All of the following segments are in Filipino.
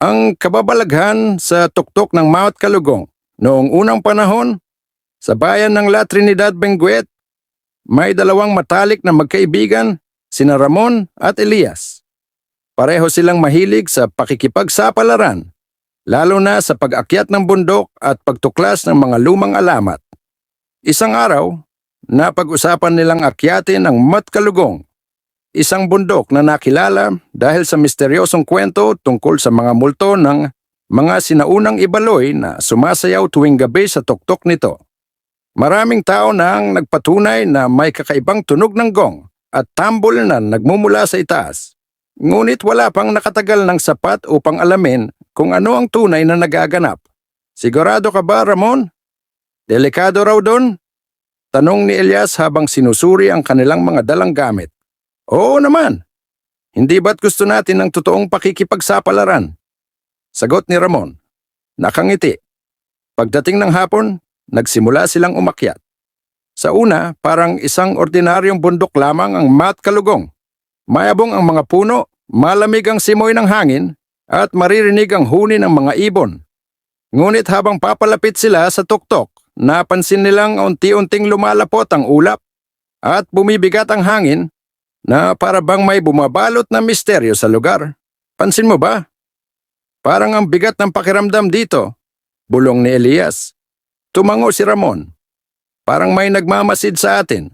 Ang kababalaghan sa tuktok ng Mount Kalugong noong unang panahon sa bayan ng La Trinidad Benguet, may dalawang matalik na magkaibigan, sina Ramon at Elias. Pareho silang mahilig sa pakikipagsapalaran, lalo na sa pag-akyat ng bundok at pagtuklas ng mga lumang alamat. Isang araw, napag-usapan nilang akyatin ang Matkalugong, isang bundok na nakilala dahil sa misteryosong kwento tungkol sa mga multo ng mga sinaunang ibaloy na sumasayaw tuwing gabi sa tuktok nito. Maraming tao na ang nagpatunay na may kakaibang tunog ng gong at tambol na nagmumula sa itaas. Ngunit wala pang nakatagal ng sapat upang alamin kung ano ang tunay na nagaganap. Sigurado ka ba, Ramon? Delikado raw doon? Tanong ni Elias habang sinusuri ang kanilang mga dalang gamit. Oo naman. Hindi ba't gusto natin ng totoong pakikipagsapalaran? Sagot ni Ramon. Nakangiti. Pagdating ng hapon, nagsimula silang umakyat. Sa una, parang isang ordinaryong bundok lamang ang Mat Kalugong. Mayabong ang mga puno, malamig ang simoy ng hangin, at maririnig ang huni ng mga ibon. Ngunit habang papalapit sila sa tuktok, napansin nilang unti-unting lumalapot ang ulap at bumibigat ang hangin na para bang may bumabalot na misteryo sa lugar. Pansin mo ba? Parang ang bigat ng pakiramdam dito. Bulong ni Elias. Tumango si Ramon. Parang may nagmamasid sa atin.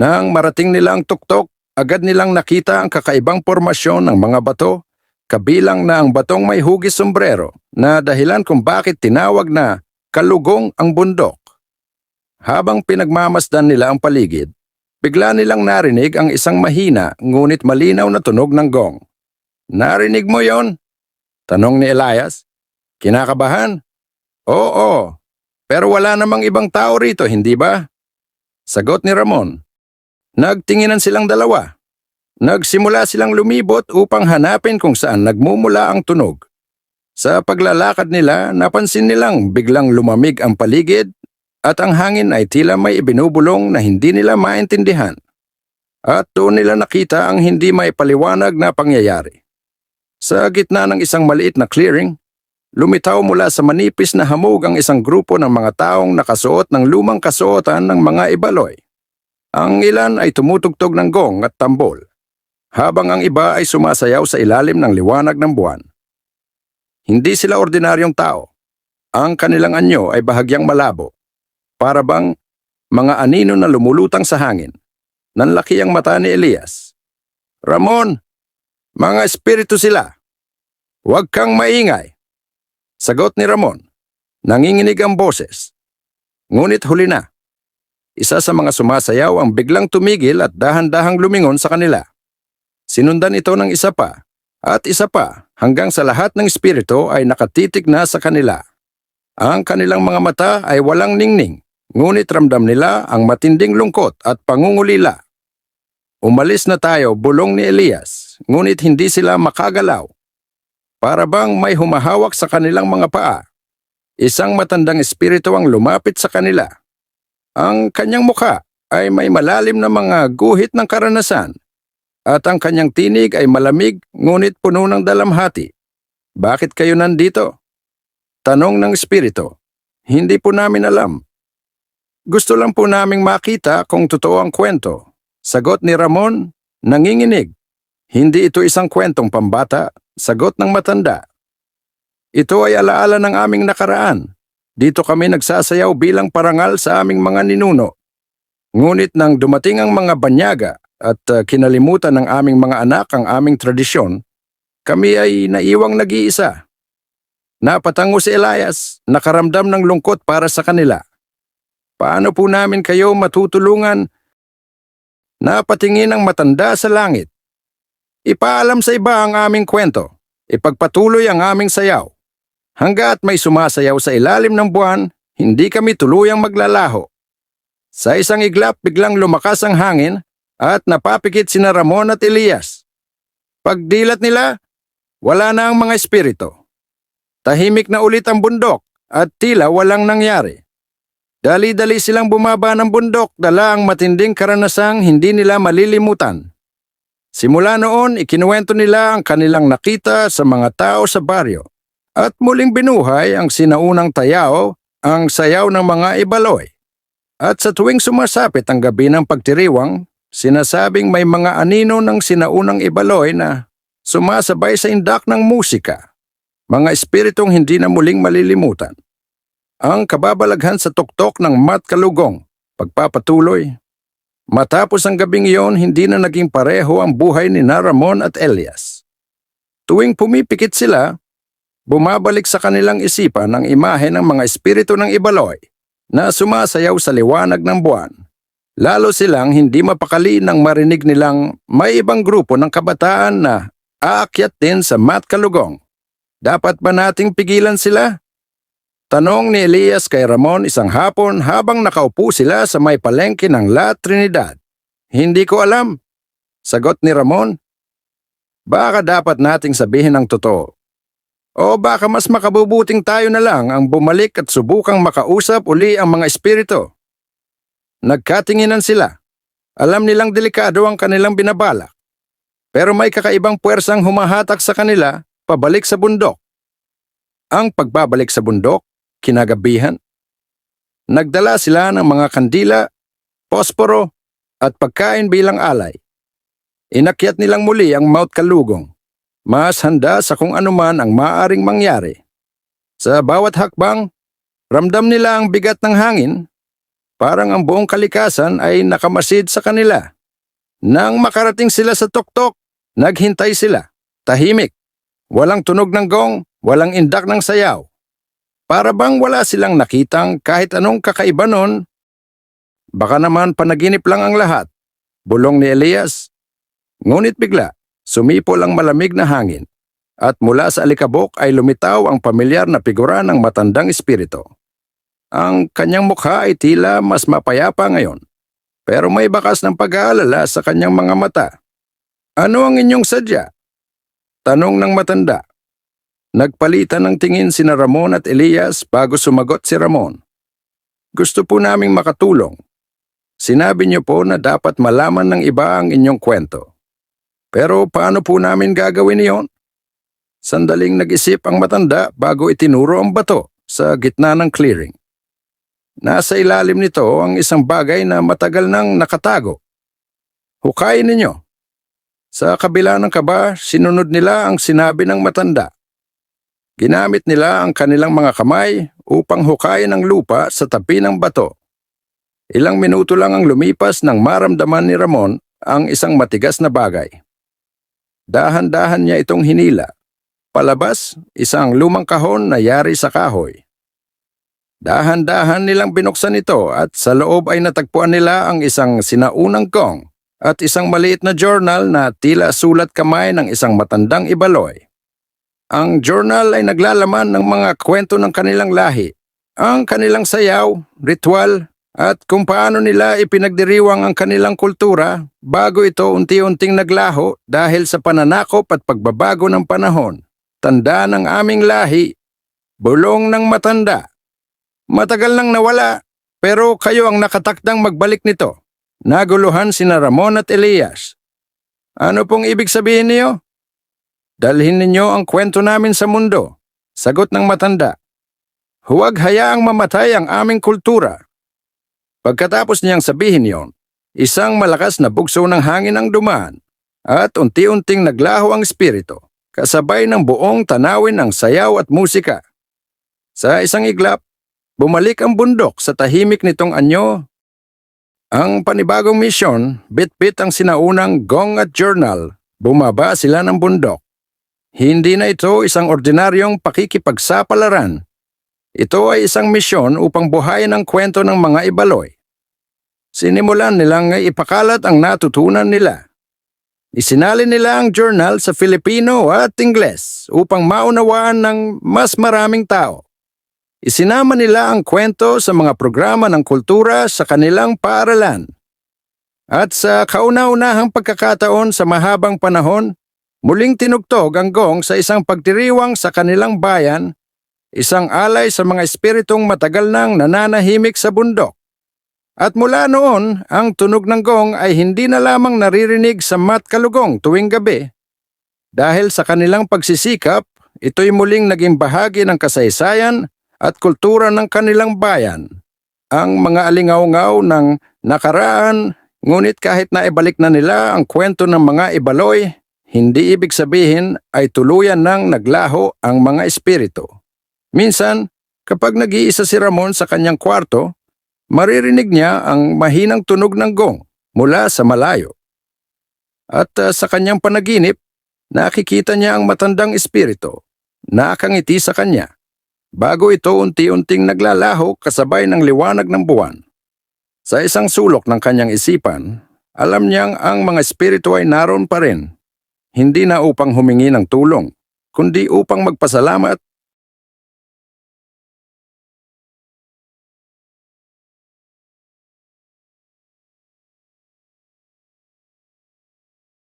Nang marating nila ang tuktok, agad nilang nakita ang kakaibang formasyon ng mga bato, kabilang na ang batong may hugis sombrero na dahilan kung bakit tinawag na kalugong ang bundok. Habang pinagmamasdan nila ang paligid, bigla nilang narinig ang isang mahina ngunit malinaw na tunog ng gong. Narinig mo yon? Tanong ni Elias. Kinakabahan? Oo, pero wala namang ibang tao rito, hindi ba? Sagot ni Ramon. Nagtinginan silang dalawa. Nagsimula silang lumibot upang hanapin kung saan nagmumula ang tunog. Sa paglalakad nila, napansin nilang biglang lumamig ang paligid at ang hangin ay tila may ibinubulong na hindi nila maintindihan. At doon nila nakita ang hindi may paliwanag na pangyayari. Sa gitna ng isang maliit na clearing, lumitaw mula sa manipis na hamog ang isang grupo ng mga taong nakasuot ng lumang kasuotan ng mga ibaloy. Ang ilan ay tumutugtog ng gong at tambol, habang ang iba ay sumasayaw sa ilalim ng liwanag ng buwan. Hindi sila ordinaryong tao. Ang kanilang anyo ay bahagyang malabo. Para bang mga anino na lumulutang sa hangin. Nanlaki ang mata ni Elias. Ramon, mga espiritu sila. Huwag kang maingay. Sagot ni Ramon. Nanginginig ang boses. Ngunit huli na. Isa sa mga sumasayaw ang biglang tumigil at dahan-dahang lumingon sa kanila. Sinundan ito ng isa pa at isa pa hanggang sa lahat ng espiritu ay nakatitig na sa kanila. Ang kanilang mga mata ay walang ningning, ngunit ramdam nila ang matinding lungkot at pangungulila. Umalis na tayo bulong ni Elias, ngunit hindi sila makagalaw. Para bang may humahawak sa kanilang mga paa. Isang matandang espiritu ang lumapit sa kanila. Ang kanyang muka ay may malalim na mga guhit ng karanasan at ang kanyang tinig ay malamig ngunit puno ng dalamhati. Bakit kayo nandito? Tanong ng espiritu. Hindi po namin alam. Gusto lang po naming makita kung totoo ang kwento. Sagot ni Ramon, nanginginig. Hindi ito isang kwentong pambata, sagot ng matanda. Ito ay alaala ng aming nakaraan. Dito kami nagsasayaw bilang parangal sa aming mga ninuno. Ngunit nang dumating ang mga banyaga at uh, kinalimutan ng aming mga anak ang aming tradisyon, kami ay naiwang nag-iisa. Napatango si Elias, nakaramdam ng lungkot para sa kanila. Paano po namin kayo matutulungan? Napatingin ang matanda sa langit. Ipaalam sa iba ang aming kwento. Ipagpatuloy ang aming sayaw. Hanggat may sumasayaw sa ilalim ng buwan, hindi kami tuluyang maglalaho. Sa isang iglap biglang lumakas ang hangin at napapikit sina Ramon at Elias. Pagdilat nila, wala na ang mga espiritu. Tahimik na ulit ang bundok at tila walang nangyari. Dali-dali silang bumaba ng bundok dala ang matinding karanasang hindi nila malilimutan. Simula noon, ikinuwento nila ang kanilang nakita sa mga tao sa baryo. At muling binuhay ang sinaunang tayaw, ang sayaw ng mga ibaloy. At sa tuwing sumasapit ang gabi ng pagtiriwang, sinasabing may mga anino ng sinaunang ibaloy na sumasabay sa indak ng musika. Mga espiritong hindi na muling malilimutan. Ang kababalaghan sa tuktok ng Mat Kalugong, pagpapatuloy. Matapos ang gabing iyon, hindi na naging pareho ang buhay ni na Ramon at Elias. Tuwing pumipikit sila, bumabalik sa kanilang isipan ang imahe ng mga espiritu ng Ibaloy na sumasayaw sa liwanag ng buwan. Lalo silang hindi mapakali nang marinig nilang may ibang grupo ng kabataan na aakyat din sa Mat Kalugong. Dapat ba nating pigilan sila? Tanong ni Elias kay Ramon isang hapon habang nakaupo sila sa may palengke ng La Trinidad. Hindi ko alam. Sagot ni Ramon. Baka dapat nating sabihin ang totoo. O baka mas makabubuting tayo na lang ang bumalik at subukang makausap uli ang mga espiritu. Nagkatinginan sila. Alam nilang delikado ang kanilang binabalak. Pero may kakaibang puwersang humahatak sa kanila pabalik sa bundok. Ang pagbabalik sa bundok, kinagabihan. Nagdala sila ng mga kandila, posporo, at pagkain bilang alay. Inakyat nilang muli ang Mount Kalugong, mas handa sa kung anuman ang maaring mangyari. Sa bawat hakbang, ramdam nila ang bigat ng hangin, parang ang buong kalikasan ay nakamasid sa kanila. Nang makarating sila sa tuktok, naghintay sila, tahimik, walang tunog ng gong, walang indak ng sayaw. Para bang wala silang nakitang kahit anong kakaiba nun? Baka naman panaginip lang ang lahat. Bulong ni Elias. Ngunit bigla, sumipol ang malamig na hangin. At mula sa alikabok ay lumitaw ang pamilyar na figura ng matandang espiritu. Ang kanyang mukha ay tila mas mapayapa ngayon. Pero may bakas ng pag-aalala sa kanyang mga mata. Ano ang inyong sadya? Tanong ng matanda. Nagpalitan ng tingin sina Ramon at Elias bago sumagot si Ramon. Gusto po naming makatulong. Sinabi niyo po na dapat malaman ng iba ang inyong kwento. Pero paano po namin gagawin iyon? Sandaling nag-isip ang matanda bago itinuro ang bato sa gitna ng clearing. Nasa ilalim nito ang isang bagay na matagal nang nakatago. Hukayin ninyo. Sa kabila ng kaba, sinunod nila ang sinabi ng matanda. Ginamit nila ang kanilang mga kamay upang hukayin ang lupa sa tabi ng bato. Ilang minuto lang ang lumipas nang maramdaman ni Ramon ang isang matigas na bagay. Dahan-dahan niya itong hinila. Palabas, isang lumang kahon na yari sa kahoy. Dahan-dahan nilang binuksan ito at sa loob ay natagpuan nila ang isang sinaunang gong at isang maliit na journal na tila sulat kamay ng isang matandang ibaloy. Ang journal ay naglalaman ng mga kwento ng kanilang lahi, ang kanilang sayaw, ritual, at kung paano nila ipinagdiriwang ang kanilang kultura bago ito unti-unting naglaho dahil sa pananakop at pagbabago ng panahon. Tanda ng aming lahi, bulong ng matanda. Matagal nang nawala, pero kayo ang nakatakdang magbalik nito. Naguluhan sina Ramon at Elias. Ano pong ibig sabihin niyo? Dalhin ninyo ang kwento namin sa mundo. Sagot ng matanda. Huwag hayaang mamatay ang aming kultura. Pagkatapos niyang sabihin yon, isang malakas na bugso ng hangin ang dumaan at unti-unting naglaho ang espiritu, kasabay ng buong tanawin ng sayaw at musika. Sa isang iglap, bumalik ang bundok sa tahimik nitong anyo. Ang panibagong misyon, bit-bit ang sinaunang gong at journal, bumaba sila ng bundok. Hindi na ito isang ordinaryong pakikipagsapalaran. Ito ay isang misyon upang buhayin ang kwento ng mga ibaloy. Sinimulan nilang ipakalat ang natutunan nila. Isinali nila ang journal sa Filipino at Ingles upang maunawaan ng mas maraming tao. Isinama nila ang kwento sa mga programa ng kultura sa kanilang paaralan. At sa kauna-unahang pagkakataon sa mahabang panahon, muling tinugtog ang gong sa isang pagdiriwang sa kanilang bayan, isang alay sa mga espiritong matagal nang nananahimik sa bundok. At mula noon, ang tunog ng gong ay hindi na lamang naririnig sa Mat Kalugong tuwing gabi. Dahil sa kanilang pagsisikap, ito'y muling naging bahagi ng kasaysayan at kultura ng kanilang bayan. Ang mga alingaw-ngaw ng nakaraan, ngunit kahit na ibalik na nila ang kwento ng mga ibaloy, hindi ibig sabihin ay tuluyan nang naglaho ang mga espiritu. Minsan, kapag nag-iisa si Ramon sa kanyang kwarto, maririnig niya ang mahinang tunog ng gong mula sa malayo. At uh, sa kanyang panaginip, nakikita niya ang matandang espiritu, nakangiti sa kanya, bago ito unti-unting naglalaho kasabay ng liwanag ng buwan. Sa isang sulok ng kanyang isipan, alam niyang ang mga espiritu ay naroon pa rin, hindi na upang humingi ng tulong, kundi upang magpasalamat